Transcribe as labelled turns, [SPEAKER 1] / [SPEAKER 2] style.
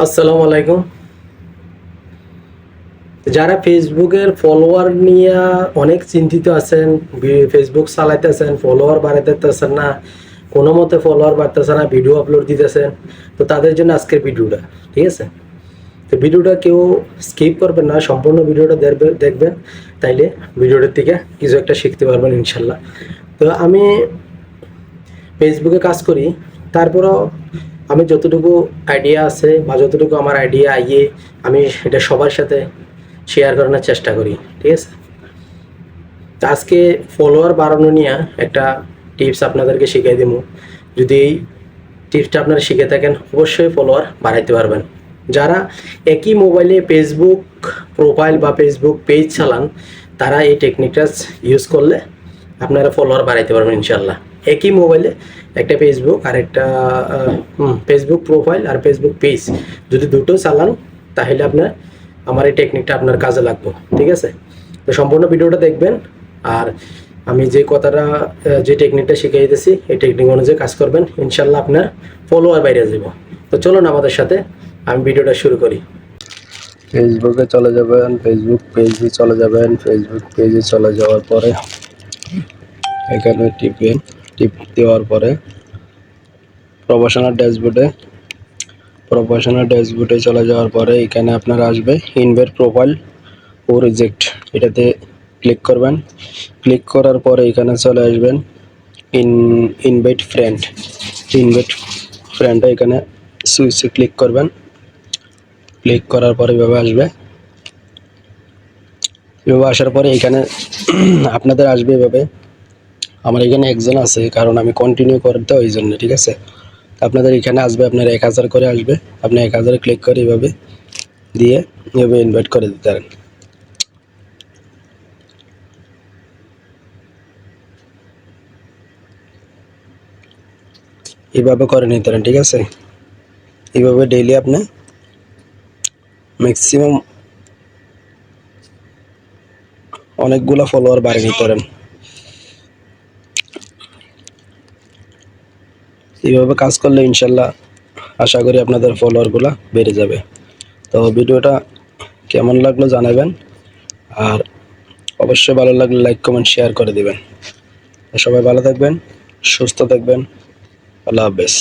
[SPEAKER 1] আসসালামু আলাইকুম। যারা ফেসবুকের ফলোয়ার নিয়ে অনেক চিন্তিত আছেন ফেসবুক চালাইতেছেন ফলোয়ার বাড়াইতেছেন না, কোনো মতে ফলোয়ার বাড়তেছে না ভিডিও আপলোড দিতেছেন, তো তাদের জন্য আজকের ভিডিওটা, ঠিক আছে? তো ভিডিওটা কেউ স্কিপ করবেন না, সম্পূর্ণ ভিডিওটা দেখবে- দেখবেন, তাইলে ভিডিওটার থেকে কিছু একটা শিখতে পারবেন ইনশাল্লাহ। তো আমি ফেসবুকে কাজ করি, তারপরও আমি যতটুকু আইডিয়া আছে বা যতটুকু আমার আইডিয়া আইয়ে আমি এটা সবার সাথে শেয়ার করানোর চেষ্টা করি, ঠিক আছে? আজকে ফলোয়ার বাড়ানো নিয়ে একটা টিপস আপনাদেরকে শিখিয়ে দেবো যদি এই টিপসটা আপনারা শিখে থাকেন, অবশ্যই ফলোয়ার বাড়াইতে পারবেন। যারা একই মোবাইলে ফেসবুক প্রোফাইল বা ফেসবুক পেজ চালান, তারা এই টেকনিকটা ইউজ করলে আপনারা ফলোয়ার বাড়াইতে পারবেন ইনশাল্লাহ একই মোবাইলে একটা ফেসবুক আর একটা ফেসবুক প্রোফাইল আর ফেসবুক পেজ যদি দুটো চালান, তাহলে আপনার, আমার এই টেকনিকটা আপনার কাজে লাগবে। ঠিক আছে? তো সম্পূর্ণ ভিডিওটা দেখবেন। আর আমি যে কথাটা যে টেকনিকটা শিখিয়ে দিতেছি, এই টেকনিক অনুযায়ী কাজ করবেন। ইনশাল্লাহ আপনার ফলোয়ার বাইরে যাব। তো চলুন আমাদের সাথে, আমি ভিডিওটা শুরু করি।
[SPEAKER 2] ফেসবুকে চলে যাবেন ফেসবুক পেজে চলে যাবেন ফেসবুক পেজে চলে যাওয়ার পরে এখানে টিপেন। টিপ দেওয়ার পরে প্রফেশনাল ড্যাশবোর্ডে প্রফেশনাল ড্যাশবোর্ডে চলে যাওয়ার পরে এখানে আপনার আসবে ইনভেট প্রোফাইল ও রিজেক্ট এটাতে ক্লিক করবেন। ক্লিক করার পরে এখানে চলে আসবেন ইন ইনভাইট ফ্রেন্ড ইনভাইট ফ্রেন্ডে এখানে সুইচে ক্লিক করবেন। ক্লিক করার পরে এভাবে আসবে। এভাবে আসার পরে এখানে আপনাদের আসবে এভাবে আমার এখানে একজন আছে, কারণ আমি কন্টিনিউ করতে ওই জন্য, ঠিক আছে? আপনাদের এখানে আসবে, আপনার এক হাজার করে আসবে, আপনি এক হাজারে ক্লিক করে এভাবে দিয়ে এভাবে ইনভাইট করে দিতে পারেন। এভাবে করে নিতে পারেন, ঠিক আছে? এইভাবে ডেইলি আপনি ম্যাক্সিমাম অনেকগুলো ফলোয়ার বাড়িয়ে নিতে পারেন। এইভাবে কাজ করলে ইনশাল্লাহ আশা করি আপনাদের ফলোয়ারগুলো বেড়ে যাবে। তো ভিডিওটা কেমন লাগল জানাবেন, আর অবশ্যই ভালো লাগলে লাইক কমেন্ট শেয়ার করে দিবেন। সবাই ভালো থাকবেন, সুস্থ থাকবেন, আল্লাহ হাফেজ।